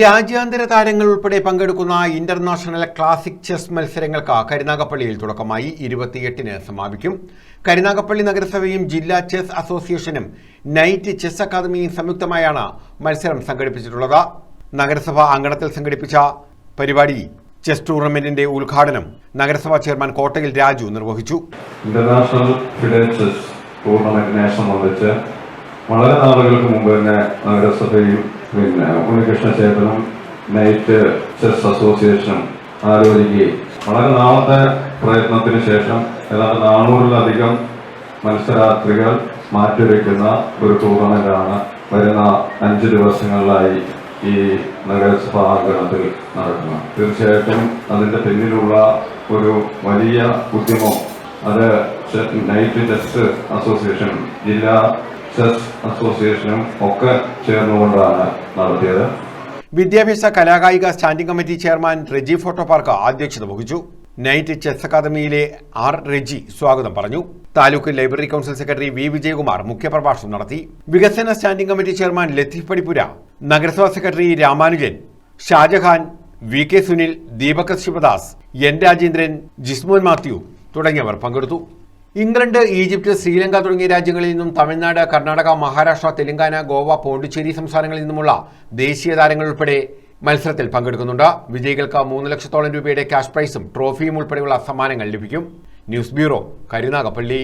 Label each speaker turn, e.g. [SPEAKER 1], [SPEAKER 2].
[SPEAKER 1] രാജ്യാന്തര താരങ്ങൾ ഉൾപ്പെടെ പങ്കെടുക്കുന്ന ഇന്റർനാഷണൽ ക്ലാസിക് ചെസ് മത്സരങ്ങൾക്ക് കരുനാഗപ്പള്ളിയിൽ തുടക്കമായി ഇരുപത്തിയെട്ടിന് സമാപിക്കും. കരുനാഗപ്പള്ളി നഗരസഭയും ജില്ലാ ചെസ് അസോസിയേഷനും നൈറ്റ് ചെസ് അക്കാദമിയും സംയുക്തമായാണ് മത്സരം സംഘടിപ്പിച്ചിട്ടുള്ളത്. നഗരസഭ അങ്കണത്തിൽ സംഘടിപ്പിച്ച പരിപാടി ചെസ് ടൂർണമെന്റിന്റെ ഉദ്ഘാടനം നഗരസഭാ ചെയർമാൻ കോട്ടയിൽ രാജു നിർവഹിച്ചു.
[SPEAKER 2] ഇന്റർനാഷണൽ ചെസ് ടൂർണമെന്റിനെ സംബന്ധിച്ച് വളരെ നാളുകൾക്ക് മുമ്പ് തന്നെ നഗരസഭയും പിന്നെ ഉണ്ണികൃഷ്ണ ക്ഷേത്രം നൈറ്റ് ചെസ് അസോസിയേഷൻ ആലോചിക്കുകയും വളരെ നാളത്തെ പ്രയത്നത്തിന് ശേഷം ഏതാണ്ട് നാനൂറിലധികം മത്സരാർത്ഥികൾ മാറ്റിവെക്കുന്ന ഒരു ടൂർണമെന്റാണ് വരുന്ന അഞ്ച് ദിവസങ്ങളിലായി ഈ നഗരസഭാ അങ്കണത്തിൽ നടക്കുന്നത്. തീർച്ചയായിട്ടും അതിന്റെ പിന്നിലുള്ള ഒരു വലിയ ഉദ്യമം അത് നൈറ്റ് ചെസ് അസോസിയേഷൻ ജില്ലാ ചെസ് അസോസിയേഷനും ഒക്കെ ചേർന്നുകൊണ്ടാണ് നടത്തിയത്.
[SPEAKER 1] വിദ്യാഭ്യാസ കലാകായിക standing committee chairman Reji photo park അധ്യക്ഷത വഹിച്ചു. നൈറ്റ് ചെസ് അക്കാദമിയിലെ ആർ റെജി സ്വാഗതം പറഞ്ഞു. Taluk library council secretary V Vijayakumar മുഖ്യപ്രഭാഷണം നടത്തി. വികസന standing committee chairman Latheef Padippura നഗരസഭാ secretary Ramanujan Shajahan V K Sunil Deepak Shivadas N Rajendran Jismon Mathew തുടങ്ങിയവർ പങ്കെടുത്തു. ഇംഗ്ലണ്ട് ഈജിപ്ത് ശ്രീലങ്ക തുടങ്ങിയ രാജ്യങ്ങളിൽ നിന്നും തമിഴ്നാട് കർണാടക മഹാരാഷ്ട്ര തെലങ്കാന ഗോവ പോണ്ടിച്ചേരി സംസ്ഥാനങ്ങളിൽ നിന്നുമുള്ള ദേശീയ താരങ്ങൾ ഉൾപ്പെടെ മത്സരത്തിൽ പങ്കെടുക്കുന്നുണ്ട്. വിജയികൾക്ക് മൂന്ന് ലക്ഷത്തോളം രൂപയുടെ ക്യാഷ് പ്രൈസും ട്രോഫിയും ഉൾപ്പെടെയുള്ള സമ്മാനങ്ങൾ ലഭിക്കും. News bureau Karunagappally.